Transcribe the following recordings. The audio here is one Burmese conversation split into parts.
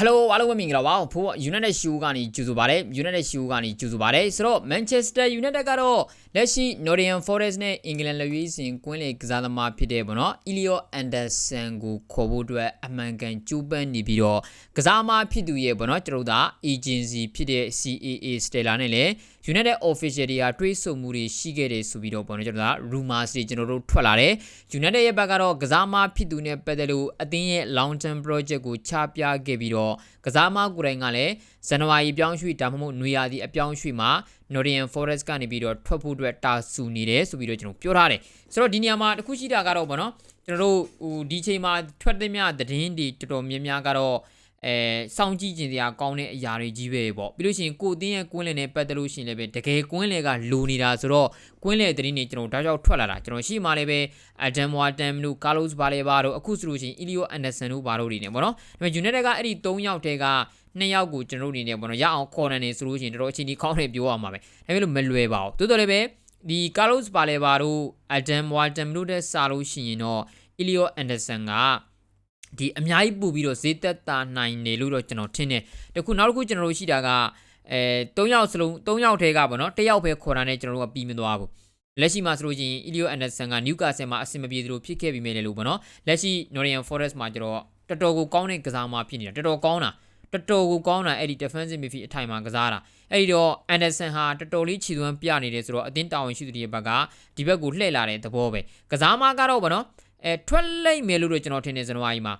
Hello အားလုံးပဲမင်္ဂလာပါဖိုး United Show ကနေကြိုဆိုပါရစေ United Show ကနေကြိုဆိုပါရစေဆိုတော့ Manchester United ကတော့လက်ရှိ Nottingham Forest နဲ့ England လက်ရွေးစင်ကွင်းလေကစားသမားဖြစ်တဲ့ပေါ့နော် Elliot Anderson ကိုခေါ်ဖို့အတွက်အမှန်ကန်ကြိုးပမ်းနေပြီးတော့ကစားသမားဖြစ်သူရဲ့ပေါ့နော်ကျွန်တော်တို့ဒါ agency ဖြစ်တဲ့ CAA Stella နဲ့လည်း United Official တွေကတွေးဆုံမှုတွေရှိခဲ့တယ်ဆိုပြီးတော့ပေါ့နော်ကျွန်တော်တို့က rumors တွေကျွန်တော်တို့ထွက်လာတယ် United ရဲ့ဘက်ကတော့ကစားသမားဖြစ်သူနဲ့ပတ်သက်လို့အသင်းရဲ့ long term project ကိုချပြခဲ့ပြီးတော့ကစားသမားကိုယ်တိုင်ကလည်းဇန်နဝါရီပြောင်းရွှေ့ဒါမှမဟုတ်နွေရာသီအပြောင်းရွှေ့မှာ Nottingham Forest ကနေပြီးတော့ထွက်ဖို့အတွက်တာဆူနေတယ်ဆိုပြီးတော့ကျွန်တော်ပြောထားတယ်ဆိုတော့ဒီနေရာမှာတစ်ခုရှိတာကတော့ဗောနော်ကျွန်တော်တို့ဟိုဒီချိန်မှာထွက်သမျှသတင်းတွေတော်တော်များများကတော့ အဲစောင့်ကြည့်ခြင်းတရားကောင်းတဲ့အရာတွေကြီးပဲပေါ့ပြီးလို့ရှိရင်ကိုအတင်းရဲ့ကွင်းလည်နဲ့ပတ်သက်လို့ရှိရင်လည်းပဲတကယ်ကွင်းလည်ကလိုနေတာဆိုတော့ကွင်းလည်သတင်းတွေကျွန်တော်တောက်ချောက်ထွက်လာတာကျွန်တော်ရှိမှလည်းပဲအဒမ်ဝါတမ်တို့ကာလော့စ်ဘာလေဘာတို့အခုဆိုလို့ရှိရင်အီလီယိုအန်ဒါဆန်တို့ဘာတို့တွေနေပေါ့နော်ဒါပေမဲ့ယူနိုက်တက်ကအဲ့ဒီ3ယောက်တည်းကနှစ်ယောက်ကိုကျွန်တော်တို့အနေနဲ့ပေါ့နော်ရအောင်ခေါ်နိုင်နေဆိုလို့ရှိရင်တော်တော်အချိန်ကြီးကောင်းတယ်ပြောရမှာပဲဒါပေမဲ့လို့မလွယ်ပါဘူးတိုးတော်လည်းပဲဒီကာလော့စ်ဘာလေဘာတို့အဒမ်ဝါတမ်တို့တဲ့စာလို့ရှိရင်တော့အီလီယိုအန်ဒါဆန်က ဒီအများကြီးပို့ပြီးတော့ဈေးသက်သာနိုင်တယ်လို့တော့ကျွန်တော်ထင်တယ်တခုနောက်တစ်ခုကျွန်တော်တို့ရှိတာကအဲ၃ယောက်စလုံး၃ယောက်ထဲကပေါ့နော်တစ်ယောက်ပဲခေါ်တာနဲ့ကျွန်တော်တို့ကပြီးမသွားဘူးလက်ရှိမှာဆိုလို့ရှိရင်အီလီယိုအန်ဒါဆန်ကနျူကာဆယ်မှာအဆင်မပြေသလိုဖြစ်ခဲ့ပြီးမြဲလေလို့ပေါ့နော်လက်ရှိ Nottingham Forest မှာကျတော့တော်တော်ကိုကောင်းတဲ့ကစားမဖြစ်နေတာတော်တော်ကောင်းတာတော်တော်ကိုကောင်းတာအဲ့ဒီ defensive midfield အထိုင်မှာကစားတာအဲ့ဒီတော့ Anderson ဟာတော်တော်လေးခြေသွမ်းပြနေတယ်ဆိုတော့အသင်းတာဝန်ရှိသူတွေဘက်ကဒီဘက်ကိုလှည့်လာတဲ့သဘောပဲကစားမကတော့ဗောနော် အဲထွက်လိုက်မယ်လို့တော့ကျွန်တော်ထင်နေဇန်နဝါရီမှာ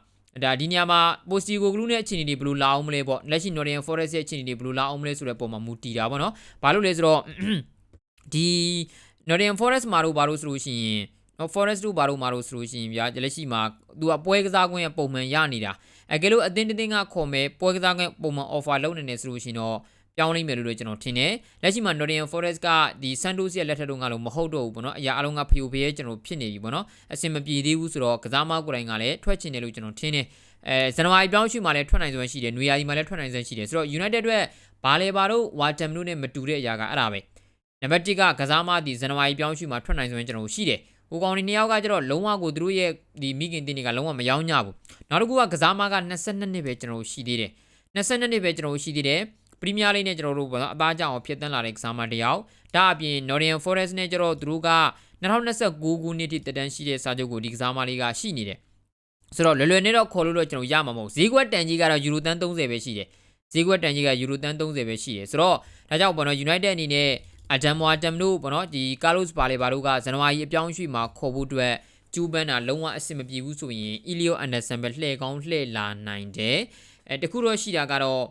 ဒါဒီညမှာပိုစတီကိုဂလူးနဲ့အခြေအနေတွေဘယ်လိုလာအောင်မလဲပေါ့လက်ရှိ Nottingham Forest ရဲ့အခြေအနေတွေဘယ်လိုလာအောင်မလဲဆိုတဲ့ပုံမှာမူတည်တာပေါ့နော်ဘာလို့လဲဆိုတော့ဒီ Nottingham Forest မှာတော့ဘာလို့ဆိုလို့ရှိရင်နော် Forest တို့ဘာလို့မှာလို့ဆိုလို့ရှိရင်ဗျာလက်ရှိမှာသူကပွဲကစားခွင့်ရဲ့ပုံမှန်ရနေတာအဲကဲလို့အတင်းတင်းကခေါ်မယ်ပွဲကစားခွင့်ပုံမှန် offer လုပ်နေတယ်ဆိုလို့ရှိရင်တော့ ပြောင်းလိမ့်မယ်လို့ကျွန်တော်ထင်တယ်လက်ရှိမှာ Nottingham Forest ကဒီ Santos ရဲ့လက်ထက်တော့ငါလို့မဟုတ်တော့ဘူးပေါ့နော်အရာအလုံးကဖျို့ဖျဲကျွန်တော်ဖြစ်နေပြီပေါ့နော်အစင်မပြေသေးဘူးဆိုတော့ကစားမကိုယ်တိုင်ကလည်းထွက်ချင်တယ်လို့ကျွန်တော်ထင်တယ်အဲဇန်နဝါရီပြောင်းရွှေ့မှာလည်းထွက်နိုင်စွမ်းရှိတယ်နွေရာသီမှာလည်းထွက်နိုင်စွမ်းရှိတယ်ဆိုတော့ United အတွက်ဘာလဲဘာတို့ Waterm တို့နဲ့မတူတဲ့အရာကအဲ့ဒါပဲနံပါတ်1ကကစားမသည်ဇန်နဝါရီပြောင်းရွှေ့မှာထွက်နိုင်စွမ်းကျွန်တော်ရှိတယ်ဟိုကောင်ဒီနှစ်ယောက်ကကျတော့လုံးဝကိုသူတို့ရဲ့ဒီမိခင်တင်းတွေကလုံးဝမယောင်းကြဘူးနောက်တစ်ခုကကစားမက22နှစ်ပဲကျွန်တော်ရှိသေးတယ်22နှစ်ပဲကျွန်တော်ရှိသေးတယ် ပရီးမီးယားလိနဲ့ကျွန်တော်တို့ပေါ့နော်အသားကြောင်ဖြစ်တန်းလာတဲ့ကစားမတစ်ယောက်ဒါအပြင် Nottingham Forest နဲ့ကျတော့သူတို့က2029ခုနှစ်ထိတက်တန်းရှိတဲ့စာချုပ်ကိုဒီကစားမလေးကရှိနေတယ်ဆိုတော့လွယ်လွယ်နဲ့တော့ခေါ်လို့တော့ကျွန်တော်ရမှာမဟုတ်ဈေးကွက်တန်ကြီးကတော့ယူရိုတန်း30ပဲရှိတယ်ဈေးကွက်တန်ကြီးကယူရိုတန်း30ပဲရှိတယ်ဆိုတော့ဒါကြောင့်ပေါ့နော် United အနေနဲ့အဒမ်မွာတမ်တို့ပေါ့နော်ဒီကာလော့စ်ပါလေဘာတို့ကဇန်နဝါရီအပြောင်းရွှေ့မှာခေါ်ဖို့အတွက်ကျူးပန်းတာလုံးဝအဆင်မပြေဘူးဆိုရင်အီလီယိုအန်ဒါဆန်ပဲလှည့်ကောင်းလှည့်လာနိုင်တယ်အဲတခုတော့ရှိတာကတော့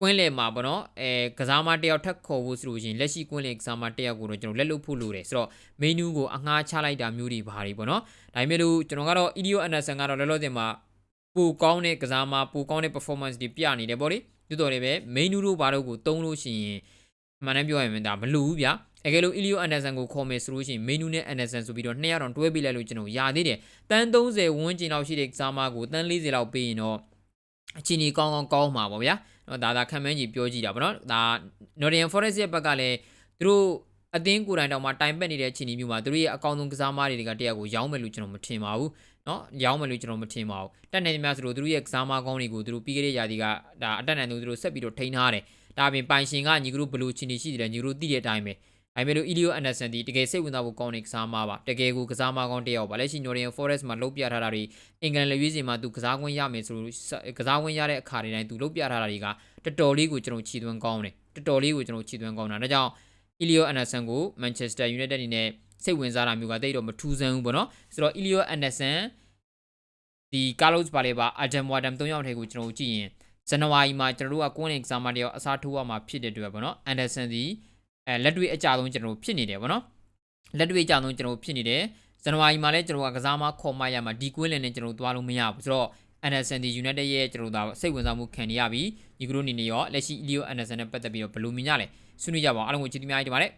ကွင်းလေမှာပေါ့နော်အဲကစားမတယောက်ထပ်ခေါ်ဖို့ဆိုလို့ရှိရင်လက်ရှိကွင်းလေကစားမတယောက်ကိုတော့ကျွန်တော်လက်လွတ်ဖို့လိုတယ်ဆိုတော့မင်းနူးကိုအငှားချလိုက်တာမျိုးတွေဘာတွေပေါ့နော်ဒါပေမဲ့လို့ကျွန်တော်ကတော့အီလီယိုအန်ဒါဆန်ကတော့လောလောဆယ်မှာပိုကောင်းတဲ့ကစားမပိုကောင်းတဲ့ performance တွေပြနေတယ်ပေါ့လေတိုးတော်လည်းပဲ main နူးတို့ဘာတို့ကိုတုံးလို့ရှိရင်မှန်တယ်ပြောရရင်ဒါမလူဘူးဗျာအကယ်လို့ Elio Anderson ကိုခေါ်မယ်ဆိုလို့ရှိရင် Menu နဲ့ Anderson ဆိုပြီးတော့နှစ်ယောက်တောင်တွဲပေးလိုက်လို့ကျွန်တော်ရသေးတယ်။တန်း30ဝန်းကျင်လောက်ရှိတဲ့ကစားမကိုတန်း40လောက်ပေးရင်တော့ အချင်းကြီးကောင်းကောင်းကောင်းမှာပေါ့ဗျာ။နော်ဒါဒါခံမှန်းကြီးပြောကြည့်တာပေါ့နော်။ဒါ Nottingham Forest ရဲ့ဘက်ကလည်းသူတို့အသင်းကိုယ်တိုင်တောင်မှတိုင်ပက်နေတဲ့အခြေအနေမျိုးမှာသူတို့ရဲ့အကောင့်ဆုံးကစားမတွေကတယောက်ကိုရောင်းမယ်လို့ကျွန်တော်မထင်ပါဘူး။နော်ရောင်းမယ်လို့ကျွန်တော်မထင်ပါဘူး။တက်နေများဆိုလို့သူတို့ရဲ့ကစားမကောင်းတွေကိုသူတို့ပြီးခဲ့တဲ့ရာသီကဒါအတက်နိုင်သူတို့ဆက်ပြီးတော့ထိန်းထားတယ်။ဒါအပြင်ပိုင်ရှင်ကညီကတို့ဘလို့ချင်းနေရှိတယ်ညီကတို့သိတဲ့အတိုင်းပဲ။ ဒါပေမဲ့လို့ Elio Anderson ဒီတကယ်စိတ်ဝင်စားဖို့ကောင်းတဲ့ကစားမပါတကယ်ကိုကစားမကောင်းတစ်ယောက်ပါလက်ရှိ Nottingham Forest မှာလုတ်ပြထားတာတွေအင်္ဂလန်လေရွေးစင်မှာသူကစားခွင့်ရမယ်ဆိုလို့ကစားခွင့်ရတဲ့အခါတွေတိုင်းသူလုတ်ပြထားတာတွေကတော်တော်လေးကိုကျွန်တော်ခြေသွင်းကောင်းတယ်တော်တော်လေးကိုကျွန်တော်ခြေသွင်းကောင်းတာဒါကြောင့် Elio Anderson ကို Manchester United အနေနဲ့စိတ်ဝင်စားတာမျိုးကတိတ်တော့မထူးဆန်းဘူးပေါ့နော်ဆိုတော့ Elio Anderson ဒီ Carlos Baleba Adam Wadam ၃ယောက်ထဲကိုကျွန်တော်ကြည့်ရင်ဇန်နဝါရီမှာကျွန်တော်တို့ကကွန်းလင်ကစားမတယောက်အစားထိုးရမှာဖြစ်တဲ့အတွက်ပေါ့နော် Anderson ဒီ အဲလက်တွေ့အကြဆုံးကျွန်တော်ဖြစ်နေတယ်ဗောနော်လက်တွေ့အကြဆုံးကျွန်တော်ဖြစ်နေတယ်ဇန်နဝါရီမှာလည်းကျွန်တော်ကကစားမခေါ်မရမှာဒီကွင်းလင်နဲ့ကျွန်တော်သွားလို့မရဘူးဆိုတော့ Anderson ဒီ United ရဲ့ကျွန်တော်ဒါစိတ်ဝင်စားမှုခံနေရပြီဒီကရိုနေနေရောလက်ရှိ Leo Anderson နဲ့ပတ်သက်ပြီးတော့ဘယ်လိုမြင်ကြလဲဆွေးနွေးကြပါအောင်အားလုံးကိုချစ်တီးများကြီးတင်ပါတယ်